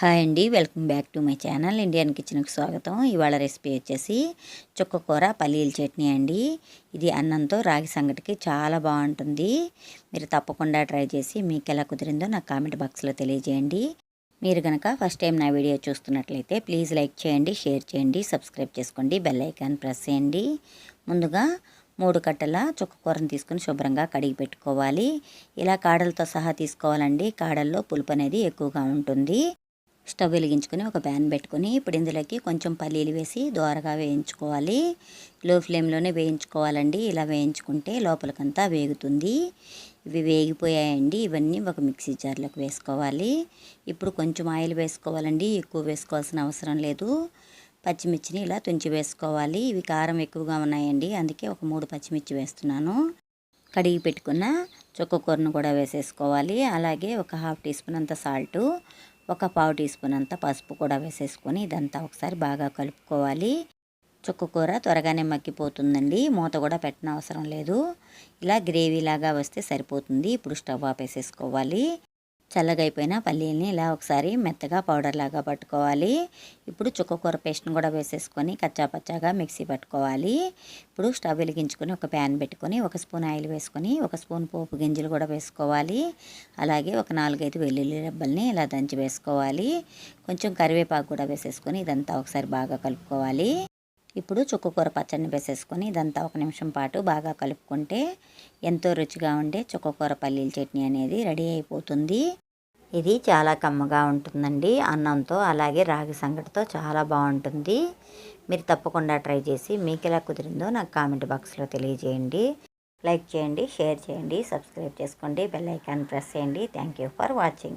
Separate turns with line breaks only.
Hi అండి welcome back to my channel Indian కిచెన్కి స్వాగతం. ఇవాళ రెసిపీ వచ్చేసి చుక్కకూర పల్లీల చట్నీ అండి. ఇది అన్నంతో రాగి సంగటికి చాలా బాగుంటుంది. మీరు తప్పకుండా ట్రై చేసి మీకు ఎలా కుదిరిందో నాకు కామెంట్ బాక్స్లో తెలియజేయండి. మీరు కనుక ఫస్ట్ టైం నా వీడియో చూస్తున్నట్లయితే ప్లీజ్ లైక్ చేయండి షేర్ చేయండి సబ్స్క్రైబ్ చేసుకోండి బెల్ ఐకాన్ ప్రెస్ చేయండి. ముందుగా మూడు కట్టల చుక్కకూరను తీసుకుని శుభ్రంగా కడిగి పెట్టుకోవాలి. ఇలా కాడలతో సహా తీసుకోవాలండి. కాడల్లో పులుపు అనేది ఎక్కువగా ఉంటుంది. స్టవ్ వెలిగించుకొని ఒక ప్యాన్ పెట్టుకొని ఇప్పుడు ఇందులోకి కొంచెం పల్లీలు వేసి దోరగా వేయించుకోవాలి. లో ఫ్లేమ్లోనే వేయించుకోవాలండి. ఇలా వేయించుకుంటే లోపలికంతా వేగుతుంది. ఇవి వేగిపోయాయండి. ఇవన్నీ ఒక మిక్సీ జార్లోకి వేసుకోవాలి. ఇప్పుడు కొంచెం ఆయిల్ వేసుకోవాలండి. ఎక్కువ వేసుకోవాల్సిన అవసరం లేదు. పచ్చిమిర్చిని ఇలా తుంచి వేసుకోవాలి. ఇవి కారం ఎక్కువగా ఉన్నాయండి. అందుకే ఒక మూడు పచ్చిమిర్చి వేస్తున్నాను. కడిగి పెట్టుకున్న చుక్కకూరను కూడా వేసేసుకోవాలి. అలాగే ఒక హాఫ్ టీ స్పూన్ అంత సాల్టు ఒక పావు టీ స్పూన్ అంత పసుపు కూడా వేసేసుకొని ఇదంతా ఒకసారి బాగా కలుపుకోవాలి. చుక్కకూర త్వరగానే మగ్గిపోతుందండి. మూత కూడా పెట్టిన అవసరం లేదు. ఇలా గ్రేవీ లాగా వస్తే సరిపోతుంది. ఇప్పుడు స్టవ్ ఆపేసేసుకోవాలి. చల్లగైపోయిన పల్లీలని ఇలా ఒకసారి మెత్తగా పౌడర్ లాగా పట్టుకోవాలి. ఇప్పుడు చుక్కకూర పేస్ట్ని కూడా వేసేసుకొని కచ్చాపచ్చాగా మిక్సీ పట్టుకోవాలి. ఇప్పుడు స్టవ్ వెలిగించుకొని ఒక ప్యాన్ పెట్టుకొని ఒక స్పూన్ ఆయిల్ వేసుకొని ఒక స్పూన్ పోపు గింజలు కూడా వేసుకోవాలి. అలాగే ఒక నాలుగైదు వెల్లుల్లి రెబ్బల్ని ఇలా దంచి వేసుకోవాలి. కొంచెం కరివేపాకు కూడా వేసేసుకొని ఇదంతా ఒకసారి బాగా కలుపుకోవాలి. ఇప్పుడు చుక్కకూర పచ్చడిని వేసేసుకొని ఇదంతా ఒక నిమిషం పాటు బాగా కలుపుకుంటే ఎంతో రుచిగా ఉండే చుక్కకూర పల్లీల చట్నీ అనేది రెడీ అయిపోతుంది. ఇది చాలా కమ్మగా ఉంటుందండి. అన్నంతో అలాగే రాగి సంగటితో చాలా బాగుంటుంది. మీరు తప్పకుండా ట్రై చేసి మీకు ఎలా కుదిరిందో నాకు కామెంట్ బాక్స్లో తెలియజేయండి. లైక్ చేయండి షేర్ చేయండి సబ్స్క్రైబ్ చేసుకోండి బెల్ ఐకాన్ ప్రెస్ చేయండి. Thank you for watching.